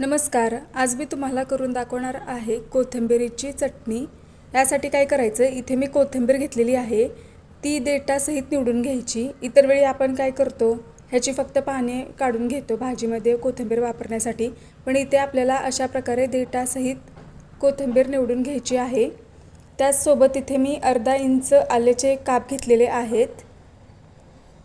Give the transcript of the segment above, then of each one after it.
नमस्कार आज मी तुम्हाला करून दाखवणार आहे कोथिंबीरीची चटणी. यासाठी काय करायचं इथे मी कोथिंबीर घेतलेली आहे. ती देटासहित निवडून घ्यायची. इतर वेळी आपण काय करतो ह्याची फक्त पाने काढून घेतो भाजीमध्ये कोथिंबीर वापरण्यासाठी. पण इथे आपल्याला अशा प्रकारे देटासहित कोथिंबीर निवडून घ्यायची आहे. त्याचसोबत इथे मी अर्धा इंच आल्याचे काप घेतलेले आहेत.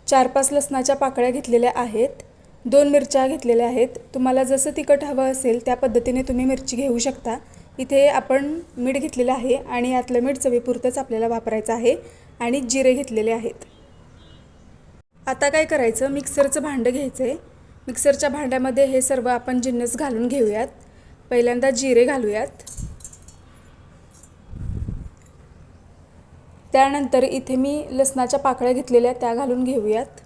चार पाच लसणाच्या पाकळ्या घेतलेल्या आहेत. दोन मिरच्या घेतलेल्या आहेत. तुम्हाला जसं तिखट हवं असेल त्या पद्धतीने तुम्ही मिरची घेऊ शकता. इथे आपण मीठ घेतलेलं आहे आणि यातलं मीठ चवीपुरतंच आपल्याला वापरायचं आहे आणि जिरे घेतलेले आहेत. आता काय करायचं? मिक्सरचं भांडं घ्यायचं आहे मिक्सरच्या भांड्यामध्ये हे सर्व आपण जिन्नस घालून घेऊयात. पहिल्यांदा जिरे घालूयात. त्यानंतर इथे मी लसणाच्या पाकळ्या घेतलेल्या त्या घालून घेऊयात.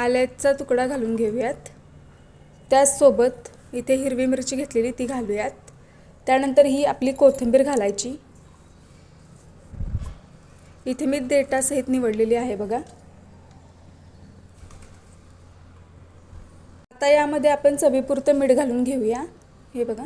आल्याचा तुकडा घालून घेऊयात. त्याचसोबत इथे हिरवी मिरची घेतलेली ती घालूयात. त्यानंतर ही आपली कोथिंबीर घालायची. इथे मी देटासहित निवडलेली आहे बघा. आता यामध्ये आपण चवीपुरतं मीठ घालून घेऊया. हे बघा.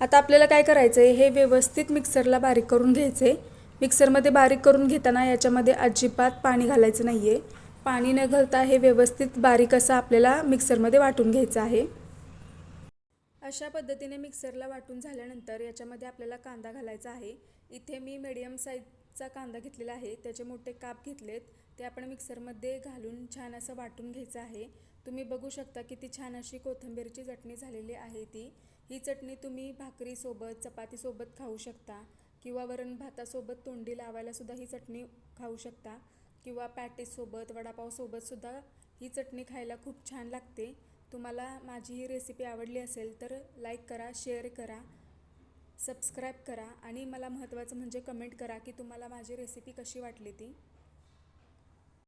आता आपल्याला काय करायचं आहे हे व्यवस्थित मिक्सरला बारीक करून घ्यायचं आहे मिक्सरमध्ये बारीक करून घेताना याच्यामध्ये अजिबात पाणी घालायचं नाही आहे पाणी न घालता हे व्यवस्थित बारीक असं आपल्याला मिक्सरमध्ये वाटून घ्यायचं आहे. अशा पद्धतीने मिक्सरला वाटून झाल्यानंतर याच्यामध्ये आपल्याला कांदा घालायचा आहे. इथे मी मिडियम साईजचा कांदा घेतलेला आहे. त्याचे मोठे काप घेतलेत. ते आपण मिक्सरमध्ये घालून छान असं वाटून घ्यायचं आहे. तुम्ही बघू शकता किती छान अशी कोथिंबीरची चटणी झालेली आहे ती. ही चटणी तुम्ही भाकरीसोबत चपातीसोबत खाऊ शकता. किंवा वरण भातासोबत तोंडी लावायलासुद्धा ही चटणी खाऊ शकता. किंवा पॅटीसोबत वडापावसोबतसुद्धा ही चटणी खायला खूप छान लागते. तुम्हाला माझी ही रेसिपी आवडली असेल तर लाईक करा शेअर करा सबस्क्राईब करा आणि मला महत्त्वाचं म्हणजे कमेंट करा की तुम्हाला माझी रेसिपी कशी वाटली ती.